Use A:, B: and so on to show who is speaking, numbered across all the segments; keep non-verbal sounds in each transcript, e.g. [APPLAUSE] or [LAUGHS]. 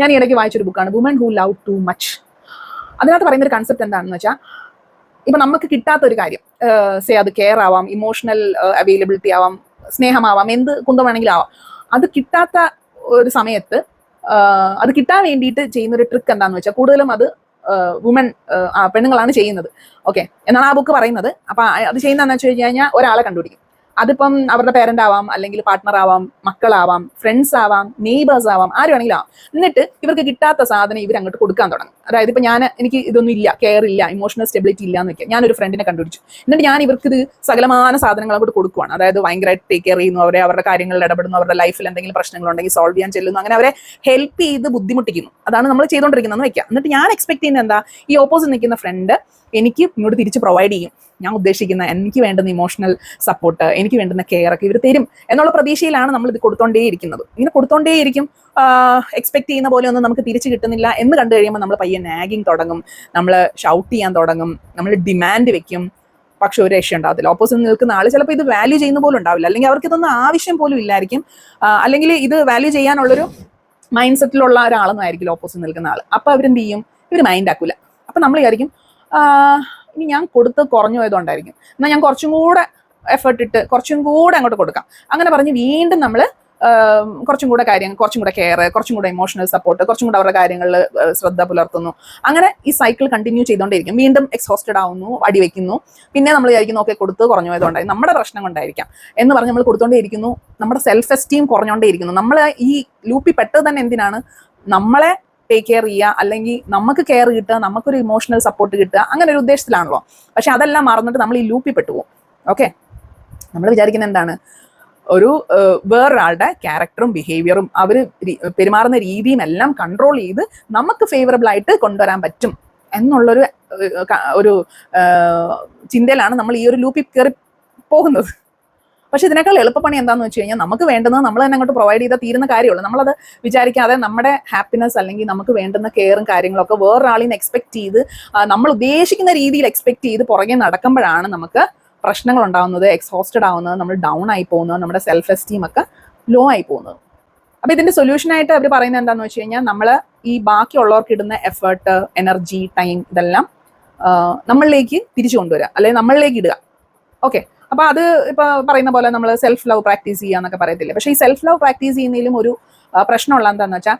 A: ഞാൻ ഈ ഇടയ്ക്ക് വായിച്ചൊരു ബുക്കാണ് women who love too much അതിനകത്ത് പറയുന്ന ഒരു കൺസെപ്റ്റ് എന്താണെന്ന് വെച്ചാൽ ഇപ്പൊ നമുക്ക് കിട്ടാത്ത ഒരു കാര്യം സേ അത് കെയർ ആവാം ഇമോഷണൽ അവൈലബിലിറ്റി ആവാം സ്നേഹമാവാം എന്ത് കുന്തം വേണമെങ്കിലും ആവാം. അത് കിട്ടാത്ത ഒരു സമയത്ത് അത് കിട്ടാൻ വേണ്ടിയിട്ട് ചെയ്യുന്ന ഒരു ട്രിക്ക് എന്താണെന്ന് വെച്ചാൽ കൂടുതലും അത് വുമൺ പെണ്ണുങ്ങളാണ് ചെയ്യുന്നത്. ഓക്കെ എന്നാണ് ആ ബുക്ക് പറയുന്നത്. അപ്പൊ അത് ചെയ്യുന്നതെന്ന് വെച്ച് കഴിഞ്ഞാൽ ഒരാളെ കണ്ടുപിടിക്കും. അതിപ്പം അവരുടെ പേരന്റ് ആവാം അല്ലെങ്കിൽ പാർട്ട്ണർ ആവാം മക്കളാവാം ഫ്രണ്ട്സ് ആവാം നെയ്ബേഴ്സ് ആവാം ആര് വേണമെങ്കിലും ആവാം. എന്നിട്ട് ഇവർക്ക് കിട്ടാത്ത സാധനം ഇവർ അങ്ങോട്ട് കൊടുക്കാൻ തുടങ്ങും. അതായത് ഇപ്പൊ ഞാൻ എനിക്ക് ഇതൊന്നും ഇല്ല കെയർ ഇല്ല ഇമോഷണൽ സ്റ്റെബിലിറ്റി ഇല്ല എന്ന് വെക്കാം. ഞാനൊരു ഫ്രണ്ടിനെ കണ്ടുപിടിച്ചു. എന്നിട്ട് ഞാൻ ഇവർക്ക് ഇത് സകലമാന സാധനങ്ങൾ അങ്ങോട്ട് കൊടുക്കുവാണ്. അതായത് ഭയങ്കരമായിട്ട് ടേക്ക് കെയർ ചെയ്യുന്നു അവരെ അവരുടെ കാര്യങ്ങളിൽ ഇടപെടുന്നു അവരുടെ ലൈഫിൽ എന്തെങ്കിലും പ്രശ്നങ്ങളുണ്ടെങ്കിൽ സോൾവ് ചെയ്യാൻ ചെല്ലുന്നു അങ്ങനെ അവരെ ഹെൽപ്പ് ചെയ്ത് ബുദ്ധിമുട്ടിക്കുന്നു. അതാണ് നമ്മൾ ചെയ്തുകൊണ്ടിരിക്കുന്നത് വെക്കാം. എന്നിട്ട് ഞാൻ എക്സ്പെക്ട് ചെയ്യുന്നത് എന്താ? ഈ ഓപ്പോസിറ്റ് നിൽക്കുന്ന ഫ്രണ്ട് എനിക്ക് ഇങ്ങോട്ട് തിരിച്ച് പ്രൊവൈഡ് ചെയ്യും. ഞാൻ ഉദ്ദേശിക്കുന്ന എനിക്ക് വേണ്ടുന്ന ഇമോഷണൽ സപ്പോർട്ട് എനിക്ക് വേണ്ടുന്ന കെയർ ഒക്കെ ഇവർ തരും എന്നുള്ള പ്രതീക്ഷയിലാണ് നമ്മൾ ഇത് കൊടുത്തോണ്ടേയിരിക്കുന്നത്. ഇങ്ങനെ കൊടുത്തോണ്ടേയിരിക്കും എക്സ്പെക്ട് ചെയ്യുന്ന പോലെ ഒന്നും നമുക്ക് തിരിച്ചു കിട്ടുന്നില്ല എന്ന് കണ്ടു കഴിയുമ്പോൾ നമ്മൾ പയ്യെ നാഗിങ് തുടങ്ങും നമ്മൾ ഷൗട്ട് ചെയ്യാൻ തുടങ്ങും നമ്മൾ ഡിമാൻഡ് വെക്കും. പക്ഷെ ഒരു രക്ഷ ഉണ്ടാവത്തില്ല. ഓപ്പോസിറ്റ് നിൽക്കുന്ന ആൾ ചിലപ്പോൾ ഇത് വാല്യൂ ചെയ്യുന്ന പോലും ഉണ്ടാവില്ല. അല്ലെങ്കിൽ അവർക്ക് ഇതൊന്നും ആവശ്യം പോലും ഇല്ലായിരിക്കും. അല്ലെങ്കിൽ ഇത് വാല്യൂ ചെയ്യാനുള്ളൊരു മൈൻഡ് സെറ്റിലുള്ള ഒരാളെന്നായിരിക്കും ഓപ്പോസിറ്റ് നിൽക്കുന്ന ആൾ അപ്പോൾ അവരെന്ത് ചെയ്യും? ഇവർ മൈൻഡ് ആക്കില്ല അപ്പം നമ്മൾ വിചാരിക്കും ഇനി ഞാൻ കൊടുത്ത് കുറഞ്ഞു പോയതുകൊണ്ടായിരിക്കും. എന്നാൽ ഞാൻ കുറച്ചും കൂടെ എഫേർട്ട് ഇട്ട് കുറച്ചും കൂടെ അങ്ങോട്ട് കൊടുക്കാം. അങ്ങനെ പറഞ്ഞ് വീണ്ടും നമ്മൾ കുറച്ചും കൂടെ കാര്യം കുറച്ചും കൂടെ കെയർ കുറച്ചും കൂടെ ഇമോഷണൽ സപ്പോർട്ട് കുറച്ചും കൂടെ അവരുടെ കാര്യങ്ങളിൽ ശ്രദ്ധ പുലർത്തുന്നു. അങ്ങനെ ഈ സൈക്കിൾ കണ്ടിന്യൂ ചെയ്തുകൊണ്ടിരിക്കും വീണ്ടും എക്സോസ്റ്റഡ് ആവുന്നു അടി വെക്കുന്നു. പിന്നെ നമ്മൾ വിചാരിക്കുന്നു ഒക്കെ കൊടുത്ത് കുറഞ്ഞു പോയതുകൊണ്ടായി. നമ്മുടെ പ്രശ്നം കൊണ്ടായിരിക്കാം. എന്ന് പറഞ്ഞ് നമ്മൾ കൊടുത്തുകൊണ്ടേയിരിക്കുന്നു നമ്മുടെ സെൽഫ് എസ്റ്റീം കുറഞ്ഞുകൊണ്ടേയിരിക്കുന്നു നമ്മൾ ഈ ലൂപ്പിൽ പെട്ടത് തന്നെ എന്തിനാണ്? നമ്മളെ ടേക്ക് കെയർ ചെയ്യുക അല്ലെങ്കിൽ നമുക്ക് കെയർ കിട്ടുക നമുക്കൊരു ഇമോഷണൽ സപ്പോർട്ട് കിട്ടുക അങ്ങനെ ഒരു ഉദ്ദേശത്തിലാണല്ലോ. പക്ഷെ അതെല്ലാം മറന്നിട്ട് നമ്മൾ ഈ ലൂപ്പിൽ പെട്ടുപോകും ഓക്കെ നമ്മൾ വിചാരിക്കുന്നത് എന്താണ്? ഒരു വേറൊരാളുടെ ക്യാരക്ടറും ബിഹേവിയറും അവർ പെരുമാറുന്ന രീതിയും എല്ലാം കൺട്രോൾ ചെയ്ത് നമുക്ക് ഫേവറബിൾ ആയിട്ട് കൊണ്ടുവരാൻ പറ്റും എന്നുള്ളൊരു ഒരു ചിന്തയിലാണ് നമ്മൾ ഈ ഒരു ലൂപ്പിൽ കയറി പോകുന്നത്. പക്ഷെ ഇതിനേക്കാൾ എളുപ്പപ്പണി എന്താണെന്ന് വെച്ച് കഴിഞ്ഞാൽ നമുക്ക് വേണ്ടുന്നത് നമ്മൾ തന്നെ അങ്ങോട്ട് പ്രൊവൈഡ് ചെയ്താൽ തീരുന്ന കാര്യമുള്ളൂ. നമ്മളത് വിചാരിക്കാതെ നമ്മുടെ ഹാപ്പിനെസ് അല്ലെങ്കിൽ നമുക്ക് വേണ്ടുന്ന കെയറും കാര്യങ്ങളൊക്കെ വേറൊരാളിൽ നിന്ന് എക്സ്പെക്ട് ചെയ്ത് നമ്മൾ ഉദ്ദേശിക്കുന്ന രീതിയിൽ എക്സ്പെക്ട് ചെയ്ത് പുറകെ നടക്കുമ്പോഴാണ് നമുക്ക് പ്രശ്നങ്ങൾ ഉണ്ടാവുന്നത് എക്സോസ്റ്റഡ് ആവുന്നത് നമ്മൾ ഡൗൺ ആയി പോകുന്നത് നമ്മുടെ സെൽഫ് എസ്റ്റീം ഒക്കെ ലോ ആയി പോകുന്നത്. അപ്പൊ ഇതിന്റെ സൊല്യൂഷനായിട്ട് അവർ പറയുന്നത് എന്താണെന്ന് വെച്ച് കഴിഞ്ഞാൽ നമ്മൾ ഈ ബാക്കിയുള്ളവർക്ക് ഇടുന്ന എഫേർട്ട് എനർജി ടൈം ഇതെല്ലാം നമ്മളിലേക്ക് തിരിച്ചു കൊണ്ടുവരിക അല്ലെങ്കിൽ നമ്മളിലേക്ക് ഇടുക. ഓക്കെ അപ്പൊ അത് ഇപ്പൊ പറയുന്ന പോലെ നമ്മൾ സെൽഫ് ലവ് പ്രാക്ടീസ് ചെയ്യുക എന്നൊക്കെ പറയത്തില്ലേ? പക്ഷേ ഈ സെൽഫ് ലവ് പ്രാക്ടീസ് ചെയ്യുന്നതിലും ഒരു പ്രശ്നമുള്ള എന്താണെന്ന് വെച്ചാൽ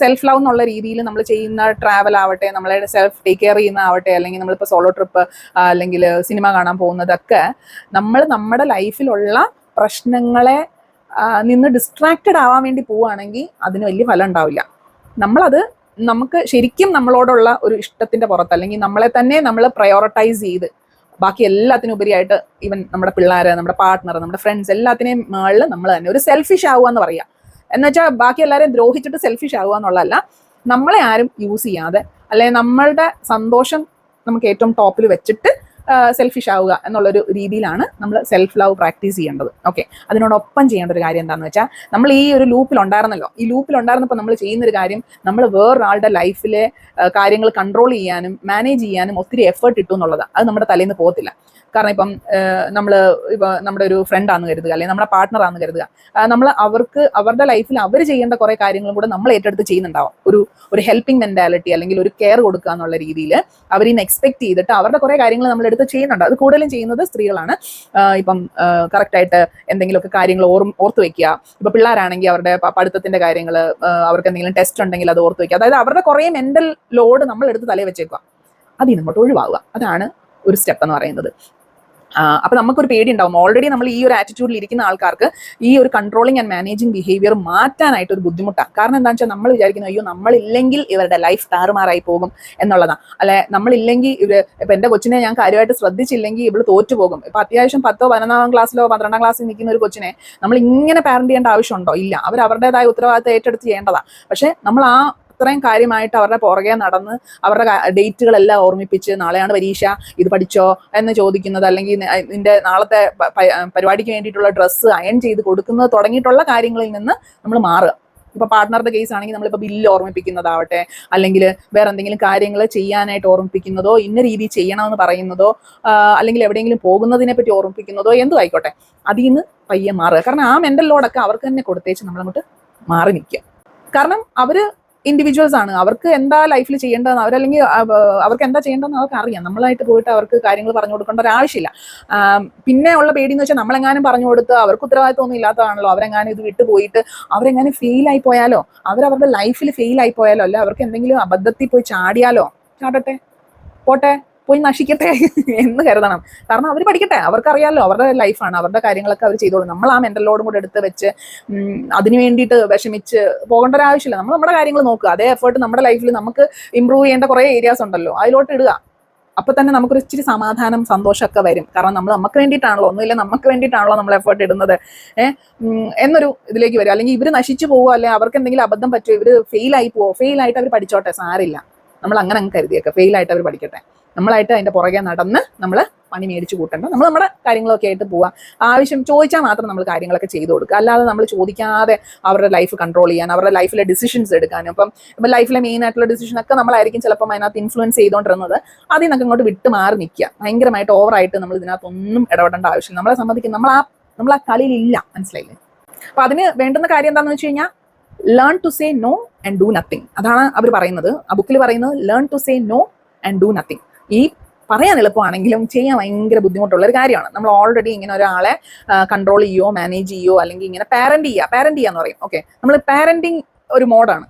A: സെൽഫ് ലവ് എന്നുള്ള രീതിയിൽ നമ്മൾ ചെയ്യുന്ന ട്രാവൽ ആവട്ടെ നമ്മളെ സെൽഫ് ടേക്ക് കെയർ ചെയ്യുന്ന ആവട്ടെ അല്ലെങ്കിൽ നമ്മളിപ്പോൾ സോളോ ട്രിപ്പ് അല്ലെങ്കിൽ സിനിമ കാണാൻ പോകുന്നതൊക്കെ നമ്മൾ നമ്മുടെ ലൈഫിലുള്ള പ്രശ്നങ്ങളെ നിന്ന് ഡിസ്ട്രാക്റ്റഡ് ആവാൻ വേണ്ടി പോവുകയാണെങ്കിൽ അതിന് വലിയ ഫലം ഉണ്ടാവില്ല. നമ്മളത് നമുക്ക് ശരിക്കും നമ്മളോടുള്ള ഒരു ഇഷ്ടത്തിന്റെ പുറത്ത് അല്ലെങ്കിൽ നമ്മളെ തന്നെ നമ്മൾ പ്രയോറിറ്റൈസ് ചെയ്ത് ബാക്കി എല്ലാത്തിനും ഉപരിയായിട്ട് ഈവൻ നമ്മുടെ പിള്ളേര് നമ്മുടെ പാർട്ട്ണർ നമ്മുടെ ഫ്രണ്ട്സ് എല്ലാത്തിനെയും മുകളിൽ നമ്മൾ തന്നെ ഒരു സെൽഫിഷ് ആവുക എന്ന് പറയാം. എന്ന് വെച്ചാൽ ബാക്കി എല്ലാവരെയും ദ്രോഹിച്ചിട്ട് സെൽഫിഷ് ആവുക എന്നുള്ളതല്ല നമ്മളെ ആരും യൂസ് ചെയ്യാതെ അല്ലെങ്കിൽ നമ്മളുടെ സന്തോഷം നമുക്ക് ഏറ്റവും ടോപ്പിൽ വെച്ചിട്ട് സെൽഫിഷ് ആവുക എന്നുള്ളൊരു രീതിയിലാണ് നമ്മൾ സെൽഫ് ലവ് പ്രാക്ടീസ് ചെയ്യേണ്ടത്. ഓക്കെ അതിനോടൊപ്പം ചെയ്യേണ്ട ഒരു കാര്യം എന്താണെന്ന് വെച്ചാൽ നമ്മൾ ഈ ഒരു ലൂപ്പിൽ ഉണ്ടായിരുന്നല്ലോ. ഈ ലൂപ്പിൽ ഉണ്ടായിരുന്നപ്പോൾ നമ്മൾ ചെയ്യുന്ന ഒരു കാര്യം നമ്മൾ വേറൊരാളുടെ ലൈഫിലെ കാര്യങ്ങൾ കൺട്രോൾ ചെയ്യാനും മാനേജ് ചെയ്യാനും ഒത്തിരി എഫേർട്ട് ഇട്ടു എന്നുള്ളതാണ് അത് നമ്മുടെ തലേന്ന് പോകത്തില്ല. കാരണം ഇപ്പം നമ്മൾ ഇപ്പോൾ നമ്മുടെ ഒരു ഫ്രണ്ടാന്ന് കരുതുക അല്ലെങ്കിൽ നമ്മുടെ പാർട്ട്ണർ ആണെന്ന് കരുതുക. നമ്മൾ അവർക്ക് അവരുടെ ലൈഫിൽ അവർ ചെയ്യേണ്ട കുറേ കാര്യങ്ങളും കൂടെ നമ്മൾ ഏറ്റെടുത്ത് ചെയ്യുന്നുണ്ടാവും. ഒരു ഒരു ഹെൽപ്പിംഗ് മെന്റാലിറ്റി അല്ലെങ്കിൽ ഒരു കെയർ കൊടുക്കുക എന്നുള്ള രീതിയിൽ അവരിന്ന് എക്സ്പെക്ട് ചെയ്തിട്ട് അവരുടെ കുറേ കാര്യങ്ങൾ നമ്മൾ എടുത്ത് ചെയ്യുന്നുണ്ട്. അത് കൂടുതലും ചെയ്യുന്നത് സ്ത്രീകളാണ്. ഇപ്പം കറക്റ്റായിട്ട് എന്തെങ്കിലുമൊക്കെ കാര്യങ്ങൾ ഓർമ്മ ഓർത്ത് വെക്കുക. ഇപ്പൊ പിള്ളേരാണെങ്കിൽ അവരുടെ പഠിത്തത്തിന്റെ കാര്യങ്ങൾ അവർക്ക് എന്തെങ്കിലും ടെസ്റ്റ് ഉണ്ടെങ്കിൽ അത് ഓർത്ത് വെക്കുക. അതായത് അവരുടെ കുറെ മെന്റൽ ലോഡ് നമ്മൾ എടുത്ത് തലയിൽ വെച്ചേക്കുക. അതിൽ നിന്നോട്ട് ഒഴിവാകുക അതാണ് ഒരു സ്റ്റെപ്പ് എന്ന് പറയുന്നത്. അപ്പൊ നമുക്കൊരു പേടി ഉണ്ടാവും ഓൾറെഡി നമ്മൾ ഈ ഒരു ആറ്റിറ്റ്യൂഡിൽ ഇരിക്കുന്ന ആൾക്കാർക്ക് ഈ ഒരു കൺട്രോളിങ് ആൻഡ് മാനേജിങ് ബിഹേവിയർ മാറ്റാനായിട്ട് ഒരു ബുദ്ധിമുട്ടാണ്. കാരണം എന്താണെന്ന് വെച്ചാൽ നമ്മൾ വിചാരിക്കുന്നു അയ്യോ നമ്മളില്ലെങ്കിൽ ഇവരുടെ ലൈഫ് താറുമാറായി പോകും എന്നുള്ളതാണ് അല്ലെ നമ്മളില്ലെങ്കിൽ ഇവർ ഇപ്പൊ എന്റെ കൊച്ചിനെ ഞാൻ കാര്യമായിട്ട് ശ്രദ്ധിച്ചില്ലെങ്കിൽ ഇവൾ തോറ്റു പോകും. ഇപ്പൊ അത്യാവശ്യം പത്തോ പതിനൊന്നാം ക്ലാസ്സിലോ പന്ത്രണ്ടാം ക്ലാസ്സിൽ നിൽക്കുന്ന ഒരു കൊച്ചിനെ നമ്മൾ ഇങ്ങനെ പാരന്റ് ചെയ്യേണ്ട ആവശ്യമുണ്ടോ? ഇല്ല. അവർ അവരുടേതായ ഉത്തരവാദിത്തം ഏറ്റെടുത്ത് ചെയ്യേണ്ടതാണ് പക്ഷെ നമ്മൾ ആ അത്രയും കാര്യമായിട്ട് അവരുടെ പുറകെ നടന്ന് അവരുടെ ഡേറ്റുകളെല്ലാം ഓർമ്മിപ്പിച്ച് നാളെയാണ് പരീക്ഷ ഇത് പഠിച്ചോ എന്ന് ചോദിക്കുന്നത് അല്ലെങ്കിൽ നിന്റെ നാളത്തെ പരിപാടിക്ക് വേണ്ടിയിട്ടുള്ള ഡ്രസ്സ് അയൺ ചെയ്ത് കൊടുക്കുന്നത് തുടങ്ങിയിട്ടുള്ള കാര്യങ്ങളിൽ നിന്ന് നമ്മൾ മാറുക. ഇപ്പൊ പാർട്ട്ണറുടെ കേസ് ആണെങ്കിൽ നമ്മളിപ്പോൾ ബില്ല് ഓർമ്മിപ്പിക്കുന്നതാവട്ടെ അല്ലെങ്കിൽ വേറെ എന്തെങ്കിലും കാര്യങ്ങൾ ചെയ്യാനായിട്ട് ഓർമ്മിപ്പിക്കുന്നതോ ഇന്ന രീതി ചെയ്യണമെന്ന് പറയുന്നതോ അല്ലെങ്കിൽ എവിടെയെങ്കിലും പോകുന്നതിനെ പറ്റി ഓർമ്മിപ്പിക്കുന്നതോ എന്തോ ആയിക്കോട്ടെ അതിൽ നിന്ന് പയ്യെ മാറുക. കാരണം ആ മെന്റൽ ലോഡൊക്കെ അവർക്ക് തന്നെ കൊടുത്തേച്ച് നമ്മളങ്ങോട്ട് മാറി നിൽക്കുക. കാരണം അവർ ഇൻഡിവിജ്വൽസ് ആണ്. അവർക്ക് എന്താ ലൈഫിൽ ചെയ്യേണ്ടതെന്ന് അവരല്ലെങ്കിൽ അവർക്ക് എന്താ ചെയ്യേണ്ടതെന്ന് അവർക്ക് അറിയാം. നമ്മളായിട്ട് പോയിട്ട് അവർക്ക് കാര്യങ്ങൾ പറഞ്ഞു കൊടുക്കേണ്ട ഒരു ആവശ്യമില്ല. പിന്നെ ഉള്ള പേടി എന്ന് വെച്ചാൽ നമ്മളെങ്ങാനും പറഞ്ഞു കൊടുത്ത് അവർക്ക് ഉത്തരവാദിത്വം ഒന്നും ഇല്ലാത്തതാണല്ലോ. അവരെങ്ങാനും ഇത് വിട്ടു പോയിട്ട് അവരെങ്ങാനും ഫെയിലായി പോയാലോ? അവരവരുടെ ലൈഫിൽ ഫെയിൽ ആയി പോയാലോ? അല്ല അവർക്ക് എന്തെങ്കിലും അബദ്ധത്തിൽ പോയി ചാടിയാലോ? ചാടട്ടെ? പോട്ടെ? പോയി നശിക്കട്ടെ [LAUGHS] എന്ന് കരുതണം. കാരണം അവർ പഠിക്കട്ടെ അവർക്കറിയാമല്ലോ അവരുടെ ലൈഫാണ് അവരുടെ കാര്യങ്ങളൊക്കെ അവർ ചെയ്തോളും. നമ്മൾ ആ മെന്റലോടും കൂടെ എടുത്ത് വെച്ച് അതിന് വേണ്ടിയിട്ട് വിഷമിച്ച് പോകേണ്ട ഒരു ആവശ്യമില്ല. നമ്മൾ നമ്മുടെ കാര്യങ്ങൾ നോക്കുക. അതേ എഫേർട്ട് നമ്മുടെ ലൈഫിൽ നമുക്ക് ഇമ്പ്രൂവ് ചെയ്യേണ്ട കുറേ ഏരിയാസ് ഉണ്ടല്ലോ അതിലോട്ട് ഇടുക. അപ്പൊ തന്നെ നമുക്കൊരു ഇച്ചിരി സമാധാനം സന്തോഷമൊക്കെ വരും. കാരണം നമ്മൾ നമുക്ക് വേണ്ടിയിട്ടാണല്ലോ ഒന്നുമില്ല നമുക്ക് വേണ്ടിയിട്ടാണല്ലോ നമ്മൾ എഫേർട്ട് ഇടുന്നത്. ഏഹ് എന്നൊരു ഇതിലേക്ക് വരും. അല്ലെങ്കിൽ ഇവർ നശിച്ചു പോകുമോ അല്ലെങ്കിൽ അവർക്ക് എന്തെങ്കിലും അബദ്ധം പറ്റുമോ ഇവർ ഫെയിൽ പോവോ ഫെയിൽ ആയിട്ട് അവർ പഠിച്ചോട്ടെ സാരില്ല നമ്മൾ അങ്ങനെ അങ്ങ് കരുതിയൊക്കെ. ഫെയിൽ ആയിട്ട് അവർ പഠിക്കട്ടെ. നമ്മളായിട്ട് അതിന്റെ പുറകെ നടന്ന് നമ്മൾ പണി മേടിച്ചു കൂട്ടണ്ട. നമ്മൾ നമ്മുടെ കാര്യങ്ങളൊക്കെ ആയിട്ട് പോവാം. ആവശ്യം ചോദിച്ചാൽ മാത്രം നമ്മൾ കാര്യങ്ങളൊക്കെ ചെയ്തു കൊടുക്കുക. അല്ലാതെ നമ്മൾ ചോദിക്കാതെ അവരുടെ ലൈഫ് കൺട്രോൾ ചെയ്യാൻ അവരുടെ ലൈഫിലെ ഡിസിഷൻസ് എടുക്കാനും. അപ്പം ഇപ്പം ലൈഫിലെ മെയിൻ ആയിട്ടുള്ള ഡിസിഷൻ ഒക്കെ നമ്മളായിരിക്കും ചിലപ്പം അതിനകത്ത് ഇൻഫ്ലുവൻസ് ചെയ്തുകൊണ്ടിരുന്നത് അതിൽ നിന്നൊക്കെ ഇങ്ങോട്ട് വിട്ട് മാറി നിൽക്കുക. ഭയങ്കരമായിട്ട് ഓവറായിട്ട് നമ്മൾ ഇതിനകത്തൊന്നും ഇടപെടേണ്ട ആവശ്യം നമ്മളെ സംബന്ധിക്കും നമ്മൾ ആ നമ്മൾ ആ കളിയിലില്ല മനസ്സിലായില്ലേ? അപ്പം അതിന് വേണ്ടുന്ന കാര്യം എന്താണെന്ന് വെച്ച് കഴിഞ്ഞാൽ learn to say no and do nothing അതാണ് അവർ പറയുന്നത്. ആ ബുക്കിൽ പറയുന്നത് learn to say no and do nothing ഈ പറയാൻ എളുപ്പമാണെങ്കിലും ചെയ്യാൻ ഭയങ്കര ബുദ്ധിമുട്ടുള്ള ഒരു കാര്യമാണ്. നമ്മൾ ഓൾറെഡി ഇങ്ങനെ ഒരാളെ കൺട്രോൾ ചെയ്യോ മാനേജ് ചെയ്യോ അല്ലെങ്കിൽ ഇങ്ങനെ പാരന്റ് ചെയ്യുക പാരന്റ് ചെയ്യാന്ന് പറയും. ഓക്കെ നമ്മൾ പാരന്റിങ് ഒരു മോഡാണ്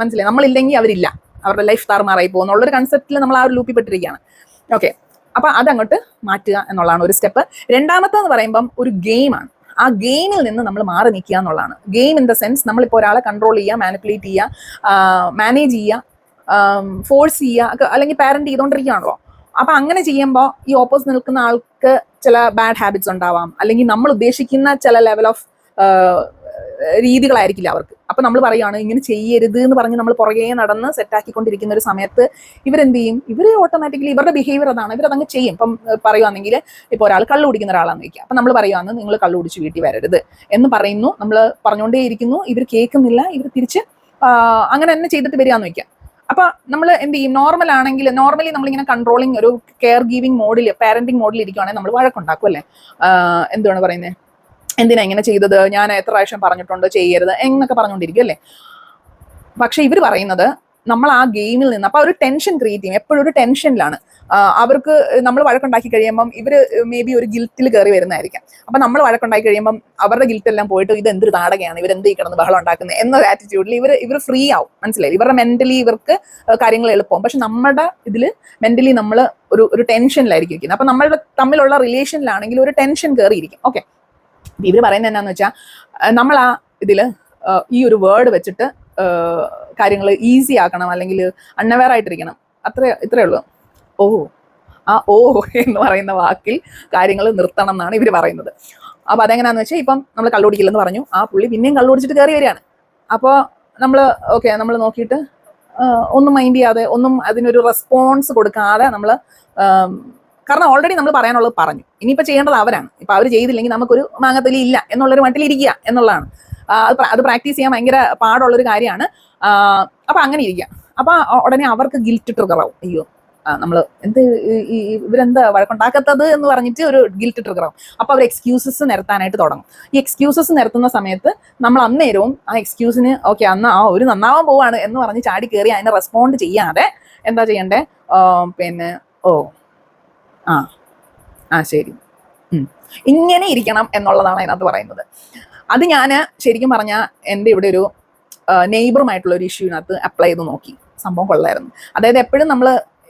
A: മനസ്സിലായി? നമ്മളില്ലെങ്കിൽ അവരില്ല. അവരുടെ ലൈഫ് താറുമാറായി പോകും ഒരു കൺസെപ്റ്റിൽ നമ്മൾ ആ ഒരു ലൂപ്പിൽ പെട്ടിരിക്കുകയാണ്. ഓക്കെ അപ്പൊ അതങ്ങോട്ട് മാറ്റുക എന്നുള്ളതാണ് ഒരു സ്റ്റെപ്പ് രണ്ടാമത്തെന്ന് പറയുമ്പം ഒരു ഗെയിമാണ് ആ ഗെയിമിൽ നിന്ന് നമ്മൾ മാറി നിൽക്കുക എന്നുള്ളതാണ്. ഗെയിം ഇൻ ദ സെൻസ് നമ്മളിപ്പോൾ ഒരാളെ കൺട്രോൾ ചെയ്യുക മാനിപ്പുലേറ്റ് ചെയ്യുക മാനേജ് ചെയ്യുക ഫോഴ്സ് ചെയ്യുക അല്ലെങ്കിൽ പാരന്റ് ചെയ്തുകൊണ്ടിരിക്കുകയാണല്ലോ. അപ്പൊ അങ്ങനെ ചെയ്യുമ്പോൾ ഈ ഓപ്പോസിറ്റ് നിൽക്കുന്ന ആൾക്ക് ചില ബാഡ് ഹാബിറ്റ്സ് ഉണ്ടാവാം. അല്ലെങ്കിൽ നമ്മൾ ഉദ്ദേശിക്കുന്ന ചില ലെവൽ ഓഫ് രീതികളായിരിക്കില്ല അവർക്ക്. അപ്പൊ നമ്മൾ പറയുകയാണ് ഇങ്ങനെ ചെയ്യരുത് എന്ന് പറഞ്ഞ് നമ്മൾ പുറകെ നടന്ന് സെറ്റാക്കിക്കൊണ്ടിരിക്കുന്ന ഒരു സമയത്ത് ഇവരെന്ത് ചെയ്യും? ഇവർ ഓട്ടോമാറ്റിക്കലി ഇവരുടെ ബിഹേവിയർ അതാണ്. ഇവരതങ്ങ് ചെയ്യും. ഇപ്പം പറയുവാണെങ്കിൽ ഇപ്പോൾ ഒരാൾ കള്ളു കുടിക്കുന്ന ഒരാളാന്ന് വയ്ക്കുക അപ്പൊ നമ്മൾ പറയുവാന്ന് നിങ്ങൾ കള്ളു കുടിച്ച് വീട്ടിൽ വരരുത് എന്ന് പറയുന്നു. നമ്മൾ പറഞ്ഞുകൊണ്ടേയിരിക്കുന്നു. ഇവർ കേൾക്കുന്നില്ല. ഇവർ തിരിച്ച് അങ്ങനെ തന്നെ ചെയ്തിട്ട് വരികയെന്ന് വയ്ക്കുക അപ്പൊ നമ്മൾ എന്ത് ചെയ്യും? നോർമൽ ആണെങ്കിൽ നോർമലി നമ്മളിങ്ങനെ കൺട്രോളിങ് ഒരു കെയർ ഗീവിംഗ് മോഡിൽ പാരന്റിങ് മോഡിൽ ഇരിക്കുവാണെങ്കിൽ നമ്മൾ വഴക്കുണ്ടാക്കും അല്ലേ? എന്താണ് പറയുന്നത് എന്തിനാ ഇങ്ങനെ ചെയ്തത്? ഞാൻ എത്ര പ്രാവശ്യം പറഞ്ഞിട്ടുണ്ട് ചെയ്യരുത് എന്നൊക്കെ പറഞ്ഞുകൊണ്ടിരിക്കും അല്ലേ? പക്ഷെ ഇവർ പറയുന്നത് നമ്മൾ ആ ഗെയിമിൽ നിന്ന് അപ്പൊ ഒരു ടെൻഷൻ ക്രിയേറ്റ് ചെയ്യും. എപ്പോഴും ഒരു ടെൻഷനിലാണ്. അവർക്ക് നമ്മൾ വഴക്കുണ്ടാക്കി കഴിയുമ്പം ഇവർ മേ ബി ഒരു ഗിൽറ്റിൽ കയറി വരുന്നതായിരിക്കാം. അപ്പൊ നമ്മൾ വഴക്കുണ്ടാക്കി കഴിയുമ്പം അവരുടെ ഗിൽറ്റെല്ലാം പോയിട്ട് ഇത് എന്തൊരു നാടകയാണ് ഇവർ എന്ത് കിടന്ന് ബഹളം ഉണ്ടാക്കുന്നത് എന്നൊരു ആറ്റിറ്റ്യൂഡിൽ ഇവർ ഇവർ ഫ്രീ ആവും. മനസ്സിലായി? ഇവരുടെ മെന്റലി ഇവർക്ക് കാര്യങ്ങൾ എളുപ്പം. പക്ഷെ നമ്മുടെ ഇതിൽ മെന്റലി നമ്മൾ ഒരു ഒരു ടെൻഷനിലായിരിക്കും ഇരിക്കുന്നത്. അപ്പൊ നമ്മളുടെ തമ്മിലുള്ള റിലേഷനിലാണെങ്കിൽ ഒരു ടെൻഷൻ കയറിയിരിക്കും. ഓക്കെ ഇവർ പറയുന്നത് എന്നാന്ന് വെച്ചാൽ നമ്മൾ ആ ഇതിൽ ഈ ഒരു വേർഡ് വെച്ചിട്ട് കാര്യങ്ങൾ ഈസി ആക്കണം അല്ലെങ്കിൽ അൺഅവെയർ ആയിട്ടിരിക്കണം. അത്ര ഇത്രയേ ഉള്ളൂ. ഓ ആ ഓ എന്ന് പറയുന്ന വാക്കിൽ കാര്യങ്ങൾ നിർത്തണം എന്നാണ് ഇവർ പറയുന്നത്. അപ്പോൾ അതെങ്ങനെയാന്ന് വെച്ചാൽ ഇപ്പം നമ്മൾ കള്ളുപിടിക്കില്ലെന്ന് പറഞ്ഞു. ആ പുള്ളി പിന്നെയും കള്ളുപിടിച്ചിട്ട് കയറി വരികയാണ്. അപ്പോൾ നമ്മൾ ഓക്കെ നമ്മൾ നോക്കിയിട്ട് ഒന്നും മൈൻഡ് ചെയ്യാതെ ഒന്നും അതിനൊരു റെസ്പോൺസ് കൊടുക്കാതെ നമ്മൾ കാരണം ഓൾറെഡി നമ്മൾ പറയാനുള്ളത് പറഞ്ഞു. ഇനിയിപ്പോൾ ചെയ്യേണ്ടത് അവരാണ്. ഇപ്പം അവർ ചെയ്തില്ലെങ്കിൽ നമുക്കൊരു മാങ്ങത്തലി ഇല്ല. എന്നുള്ളൊരു മട്ടിലിരിക്കുക എന്നുള്ളതാണ്. അത് പ്രാക്ടീസ് ചെയ്യാൻ ഭയങ്കര പാടുള്ളൊരു കാര്യമാണ്. അപ്പൊ അങ്ങനെ ഇരിക്കുക അപ്പൊ ഉടനെ അവർക്ക് ഗിൽറ്റ് ട്രിഗർ ആവും. അയ്യോ നമ്മൾ എന്ത് ഇവരെന്താ വഴക്കുണ്ടാക്കാത്തത് എന്ന് പറഞ്ഞിട്ട് ഒരു ഗിൽറ്റ് ട്രിഗർ ആവും. അപ്പൊ അവർ എക്സ്ക്യൂസസ് നിരത്താനായിട്ട് തുടങ്ങും. ഈ എക്സ്ക്യൂസസ് നിരത്തുന്ന സമയത്ത് നമ്മൾ അന്നേരവും ആ എക്സ്ക്യൂസിന് ഓക്കെ അന്ന് ആ ഒരു നന്നാവാൻ പോവാണ് എന്ന് പറഞ്ഞ് ചാടി കയറി അതിനെ റെസ്പോണ്ട് ചെയ്യാതെ എന്താ ചെയ്യണ്ടേ? പിന്നെ ഓ ആ ആ ശരി. ഇങ്ങനെ ഇരിക്കണം എന്നുള്ളതാണ് അതിനകത്ത് പറയുന്നത്. അത് ഞാൻ ശരിക്കും പറഞ്ഞാൽ എന്റെ ഇവിടെ ഒരു നെയ്ബറുമായിട്ടുള്ള ഒരു ഇഷ്യൂവിനകത്ത് അപ്ലൈ ചെയ്ത് നോക്കി. സംഭവം കൊള്ളായിരുന്നു. അതായത് എപ്പോഴും നമ്മൾ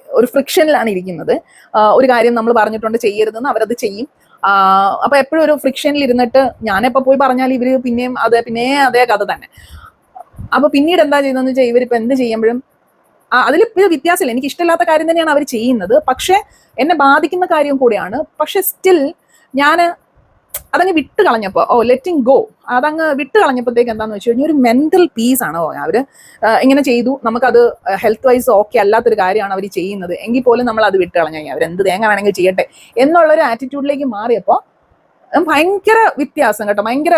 A: ഒരു ഫ്രിക്ഷനിലാണ് ഇരിക്കുന്നത്. ഒരു കാര്യം നമ്മൾ പറഞ്ഞിട്ടുണ്ട് ചെയ്യരുതെന്ന് അവരത് ചെയ്യും. ആ, അപ്പൊ എപ്പോഴും ഒരു ഫ്രിക്ഷനിൽ ഇരുന്നിട്ട് ഞാനെപ്പോ പോയി പറഞ്ഞാൽ ഇവർ പിന്നെയും അതെ പിന്നെ അതേ കഥ തന്നെ. അപ്പൊ പിന്നീട് എന്താ ചെയ്യുന്നതെന്ന് വെച്ചാൽ ഇവരിപ്പോ എന്ത് ചെയ്യുമ്പോഴും അതിൽ ഇപ്പൊ വ്യത്യാസമില്ല. എനിക്ക് ഇഷ്ടമില്ലാത്ത കാര്യം തന്നെയാണ് അവർ ചെയ്യുന്നത്. പക്ഷെ എന്നെ ബാധിക്കുന്ന കാര്യം കൂടിയാണ്. പക്ഷെ സ്റ്റിൽ ഞാൻ അതങ്ങ് വിട്ട് കളഞ്ഞപ്പോൾ ഓ ലെറ്റിങ് ഗോ അതങ്ങ് വിട്ട് കളഞ്ഞപ്പോഴത്തേക്ക് എന്താന്ന് വെച്ച് കഴിഞ്ഞാൽ ഒരു മെന്റൽ പീസ് ആണ് അവർ ഇങ്ങനെ ചെയ്തു. നമുക്കത് ഹെൽത്ത് വൈസ് ഓക്കെ അല്ലാത്തൊരു കാര്യമാണ് അവർ ചെയ്യുന്നത്. എങ്കിൽ പോലും നമ്മൾ അത് വിട്ട് കളഞ്ഞു. അവർ എന്ത് തേങ്ങ വേണമെങ്കിൽ ചെയ്യട്ടെ. എന്നുള്ളൊരു ആറ്റിറ്റ്യൂഡിലേക്ക് മാറിയപ്പോൾ ഭയങ്കര വ്യത്യാസം കേട്ടോ. ഭയങ്കര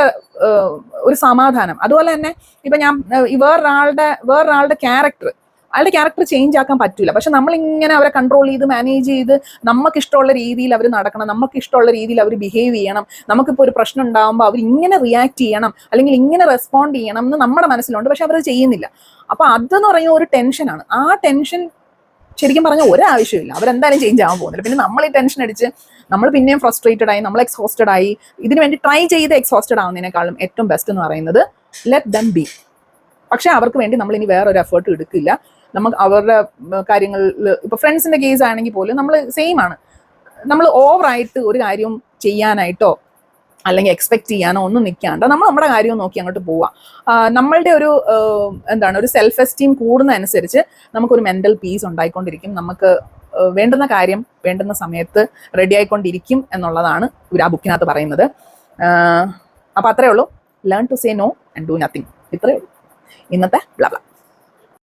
A: ഒരു സമാധാനം. അതുപോലെ തന്നെ ഇപ്പൊ ഞാൻ വേറൊരാളുടെ വേറൊരാളുടെ ക്യാരക്ടർ അയാളുടെ ക്യാരക്ടർ ചേഞ്ച് ആക്കാൻ പറ്റില്ല പക്ഷെ നമ്മളിങ്ങനെ അവരെ കൺട്രോൾ ചെയ്ത് മാനേജ് ചെയ്ത് നമുക്ക് ഇഷ്ടമുള്ള രീതിയിൽ അവർ നടക്കണം നമുക്ക് ഇഷ്ടമുള്ള രീതിയിൽ അവർ ബിഹേവ് ചെയ്യണം നമുക്കിപ്പോൾ ഒരു പ്രശ്നം ഉണ്ടാകുമ്പോൾ അവർ ഇങ്ങനെ റിയാക്ട് ചെയ്യണം അല്ലെങ്കിൽ ഇങ്ങനെ റെസ്പോണ്ട് ചെയ്യണം എന്ന് നമ്മുടെ മനസ്സിലുണ്ട്. പക്ഷെ അവർ ചെയ്യുന്നില്ല. അപ്പോൾ അതെന്ന് പറയുന്ന ഒരു ടെൻഷനാണ് ആ ടെൻഷൻ ശരിക്കും പറഞ്ഞാൽ ഒരാവശ്യമില്ല അവരെന്തായാലും ചേഞ്ച് ആവാൻ പോകുന്നില്ല. പിന്നെ നമ്മൾ ഈ ടെൻഷൻ അടിച്ച് നമ്മൾ പിന്നെയും ഫ്രസ്ട്രേറ്റഡ് ആയി നമ്മൾ എക്സോസ്റ്റഡ് ആയി. ഇതിനു വേണ്ടി ട്രൈ ചെയ്ത് എക്സോസ്റ്റഡ് ആവുന്നതിനേക്കാളും ഏറ്റവും ബെസ്റ്റ് എന്ന് പറയുന്നത് ലെറ്റ് ദം ബി പക്ഷേ അവർക്ക് വേണ്ടി നമ്മൾ ഇനി വേറൊരു എഫേർട്ട് എടുക്കില്ല. നമുക്ക് അവരുടെ കാര്യങ്ങളിൽ ഇപ്പൊ ഫ്രണ്ട്സിന്റെ കേസ് ആണെങ്കിൽ പോലും നമ്മൾ സെയിം ആണ്. നമ്മൾ ഓവറായിട്ട് ഒരു കാര്യം ചെയ്യാനായിട്ടോ അല്ലെങ്കിൽ എക്സ്പെക്ട് ചെയ്യാനോ ഒന്നും നിൽക്കാണ്ട് നമ്മൾ നമ്മുടെ കാര്യം നോക്കി അങ്ങോട്ട് പോവാം. നമ്മളുടെ ഒരു എന്താണ് ഒരു സെൽഫ് എസ്റ്റീം കൂടുന്നതനുസരിച്ച് നമുക്കൊരു മെന്റൽ പീസ് ഉണ്ടായിക്കൊണ്ടിരിക്കും. നമുക്ക് വേണ്ടുന്ന കാര്യം വേണ്ടുന്ന സമയത്ത് റെഡി ആയിക്കൊണ്ടിരിക്കും എന്നുള്ളതാണ് ഇവർ ആ ബുക്കിനകത്ത് പറയുന്നത്. അപ്പോൾ അത്രേ ഉള്ളൂ. Learn to say no and do nothing ഇത്രയേ ഉള്ളൂ. ഇന്നത്തെ ബ്ലബ